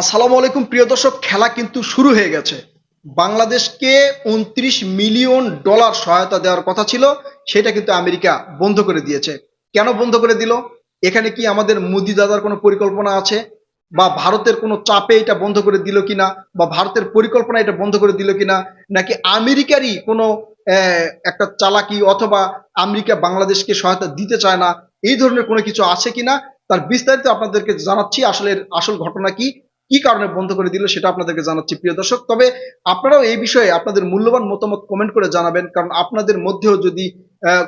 আসসালামু আলাইকুম, প্রিয় দর্শক, খেলা কিন্তু শুরু হয়ে গেছে। বাংলাদেশকে উনত্রিশ মিলিয়ন ডলার সহায়তা দেওয়ার কথা ছিল, সেটা কিন্তু আমেরিকা বন্ধ করে দিয়েছে। কেন বন্ধ করে দিল? এখানে কি আমাদের মোদি দাদার কোনো পরিকল্পনা আছে? বা ভারতের কোনো চাপে এটা বন্ধ করে দিল কিনা? বা ভারতের পরিকল্পনা এটা বন্ধ করে দিল কিনা? নাকি আমেরিকারই কোনো একটা চালাকি অথবা আমেরিকা বাংলাদেশকে সহায়তা দিতে চায় না? এই ধরনের কোনো কিছু আছে কিনা? তার বিস্তারিত আপনাদেরকে জানাচ্ছি আসলে আসল ঘটনা কি? কি কারণে বন্ধ করে দিল সেটা আপনাদেরকে জানাচ্ছি, প্রিয় দর্শক। তবে আপনারাও এই বিষয়ে আপনাদের মূল্যবান মতামত কমেন্ট করে জানাবেন, কারণ আপনাদের মধ্যেও যদি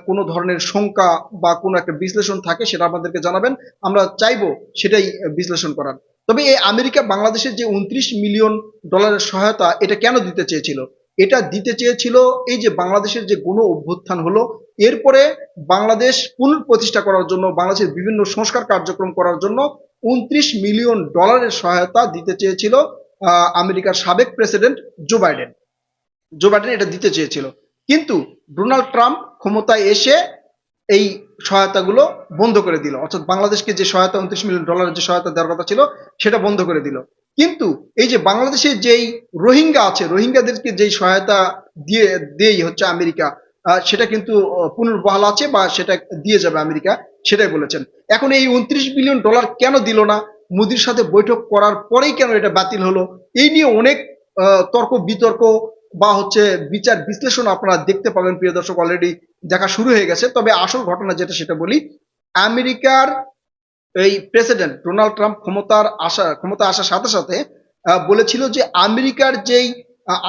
কোনো ধরনের শঙ্কা বা কোনো একটা বিশ্লেষণ থাকে সেটা আপনাদেরকে জানাবেন। আমরা চাইব সেটাই বিশ্লেষণ করার। তবে এই আমেরিকা বাংলাদেশের যে উনত্রিশ মিলিয়ন ডলারের সহায়তা এটা কেন দিতে চেয়েছিল? এটা দিতে চেয়েছিল এই যে বাংলাদেশের যে গণ অভ্যুত্থান হলো, এরপরে বাংলাদেশ পুনঃপ্রতিষ্ঠা করার জন্য, বাংলাদেশের বিভিন্ন সংস্কার কার্যক্রম করার জন্য উনত্রিশ মিলিয়ন ডলারের সহায়তা দিতে চেয়েছিল আমেরিকার সাবেক president Joe Biden. Joe Biden এটা দিতে চেয়েছিল। কিন্তু ডোনাল্ড ট্রাম্প ক্ষমতায় এসে এই সহায়তাগুলো বন্ধ করে দিল। অর্থাৎ বাংলাদেশকে যে সহায়তা, উনত্রিশ মিলিয়ন ডলারের যে সহায়তা দেওয়ার কথা ছিল, সেটা বন্ধ করে দিল। কিন্তু এই যে বাংলাদেশে যেই রোহিঙ্গা আছে, রোহিঙ্গাদেরকে যেই সহায়তা দিয়ে দেই হচ্ছে আমেরিকা সেটা কিন্তু পুনর্বহাল আছে বা সেটা দিয়ে যাবে আমেরিকা, সেটাই বলেছেন। এখন এই উনত্রিশ বিলিয়ন ডলার কেন দিল না? মোদির সাথে বৈঠক করার পরেই কেন এটা বাতিল হলো? এই নিয়ে অনেক তর্ক, বিতর্ক বা হচ্ছে বিচার বিশ্লেষণ আপনারা দেখতে পাবেন, প্রিয় দর্শক অলরেডি দেখা শুরু হয়ে গেছে। তবে আসল ঘটনা যেটা সেটা বলি, আমেরিকার এই প্রেসিডেন্ট ডোনাল্ড ট্রাম্প ক্ষমতার আসা ক্ষমতা আসার সাথে সাথে বলেছিল যে আমেরিকার যেই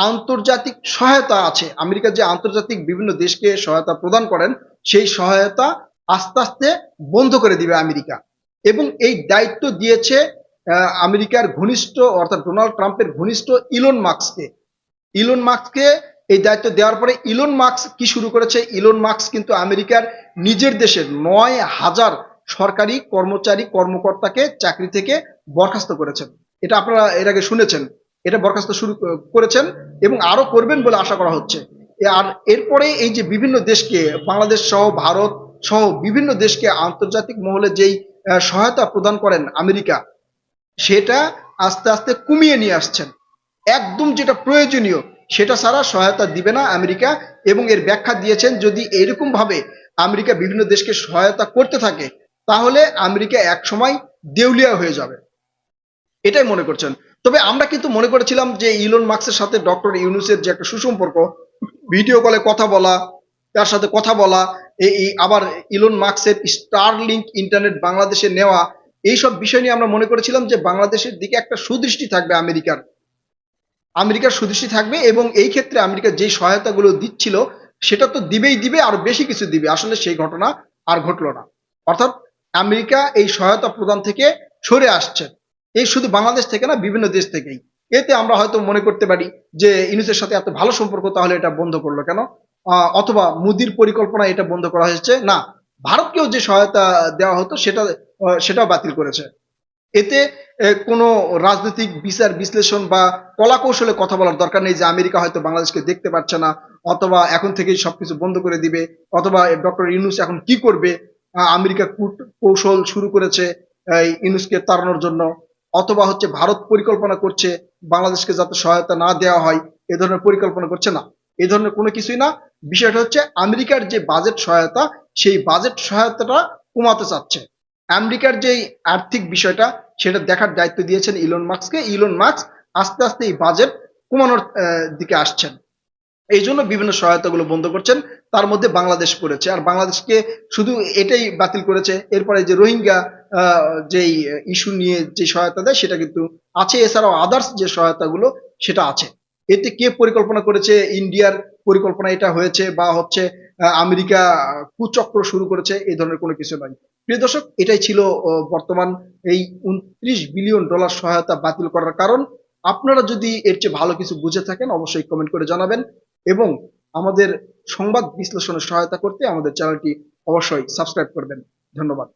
আন্তর্জাতিক সহায়তা আছে। আমেরিকার যে আন্তর্জাতিক বিভিন্ন দেশকে সহায়তা প্রদান করেন, সেই সহায়তা আস্তে আস্তে বন্ধ করে দিবে আমেরিকা। এবং এই দায়িত্ব দিয়েছে আমেরিকার ঘনিষ্ঠ, অর্থাৎ ডোনাল্ড ট্রাম্পের ঘনিষ্ঠ ইলন মার্কসকে ইলন মার্কসকে এই দায়িত্ব দেওয়ার পরে ইলন মার্কস কি শুরু করেছে? ইলন মার্কস কিন্তু আমেরিকার নিজের দেশের নয় হাজার সরকারি কর্মচারী কর্মকর্তাকে চাকরি থেকে বরখাস্ত করেছেন। এটা আপনারা এর আগে শুনেছেন। এটা বরখাস্ত শুরু করেছেন এবং আরও করবেন বলে আশা করা হচ্ছে। আর এরপরে এই যে বিভিন্ন দেশকে, বাংলাদেশ সহ ভারত সহ বিভিন্ন দেশকে আন্তর্জাতিক মহলে যেই সহায়তা প্রদান করেন আমেরিকা, সেটা আস্তে আস্তে কমিয়ে নিয়ে আসছেন। একদম যেটা প্রয়োজনীয়, সেটা ছাড়া সহায়তা দিবে না আমেরিকা এবং এর ব্যাখ্যা দিয়েছেন যদি এরকম ভাবে আমেরিকা বিভিন্ন দেশকে সহায়তা করতে থাকে, তাহলে আমেরিকা এক সময় দেউলিয়া হয়ে যাবে। এটাই মনে করছেন। তবে আমরা কিন্তু মনে করেছিলাম যে ইলন মার্কসের সাথে ডক্টর ইউনুসের যে একটা সুসম্পর্ক ভিডিও কলে কথা বলা, তার সাথে কথা বলা এই আবার ইলন মার্কসের স্টারলিংক ইন্টারনেট বাংলাদেশে নেওয়া এইসব বিষয় নিয়ে আমরা মনে করেছিলাম যে বাংলাদেশের দিকে একটা সুদৃষ্টি থাকবে আমেরিকার। আমেরিকার সুদৃষ্টি থাকবে এবং এই ক্ষেত্রে আমেরিকা যে সহায়তাগুলো দিচ্ছিল, সেটা তো দিবেই দিবে, আর বেশি কিছু দিবে। আসলে সেই ঘটনা আর ঘটলো না। অর্থাৎ আমেরিকা এই সহায়তা প্রদান থেকে সরে আসছে। এই শুধু বাংলাদেশ থেকে না, বিভিন্ন দেশ থেকেই। এতে আমরা হয়তো মনে করতে পারি যে ইউনুসের সাথে এত ভালো সম্পর্ক, তাহলে এটা বন্ধ করল কেন? অথবা মুদির পরিকল্পনা এটা বন্ধ করা হয়েছে? না, ভারতকেও যে সহায়তা দেওয়া হতো, সেটা সেটাও বাতিল করেছে। এতে কোনো রাজনৈতিক বিচার বিশ্লেষণ বা কলা কৌশলে কথা বলার দরকার নেই যে আমেরিকা হয়তো বাংলাদেশকে দেখতে পাচ্ছে না, অথবা এখন থেকেই সবকিছু বন্ধ করে দিবে, অথবা ডক্টর ইউনুস এখন কি করবে? আমেরিকা কূট, কৌশল শুরু করেছে ইউনুসকে তাড়ানোর জন্য। অথবা হচ্ছে ভারত পরিকল্পনা করছে বাংলাদেশকে যাতে সহায়তা না দেওয়া হয়, এ ধরনের পরিকল্পনা করছে না। এ ধরনের কোনো কিছুই না। বিষয়টা হচ্ছে আমেরিকার যে বাজেট সহায়তা, সেই বাজেট সহায়তাটা কমাতে চাচ্ছে। আমেরিকার যে আর্থিক বিষয়টা, সেটা দেখার দায়িত্ব দিয়েছেন ইলন মার্কসকে ইলন মার্কস আস্তে আস্তে এই বাজেট কমানোর দিকে আসছেন। এই জন্য বিভিন্ন সহায়তাগুলো বন্ধ করছেন, তার মধ্যে বাংলাদেশ করেছে। আর বাংলাদেশকে শুধু এটাই বাতিল করেছে, এরপরে যে রোহিঙ্গা যেই ইস্যু নিয়ে যে সহায়তা দেয়, সেটা কিন্তু আছে। এছাড়াও আদার্স যে সহায়তাগুলো, সেটা আছে। এতে কে পরিকল্পনা করেছে? ইন্ডিয়ার পরিকল্পনা এটা হয়েছে বা হচ্ছে আমেরিকা কুচক্র শুরু করেছে, এই ধরনের কোনো কিছু নয়। প্রিয় দর্শক, এটাই ছিল বর্তমান এই উনত্রিশ বিলিয়ন ডলার সহায়তা বাতিল করার কারণ। আপনারা যদি এর চেয়ে ভালো কিছু বুঝে থাকেন, অবশ্যই কমেন্ট করে জানাবেন। এবং আমাদের সংবাদ বিশ্লেষণে সহায়তা করতে আমাদের চ্যানেলটি অবশ্যই সাবস্ক্রাইব করবেন। ধন্যবাদ।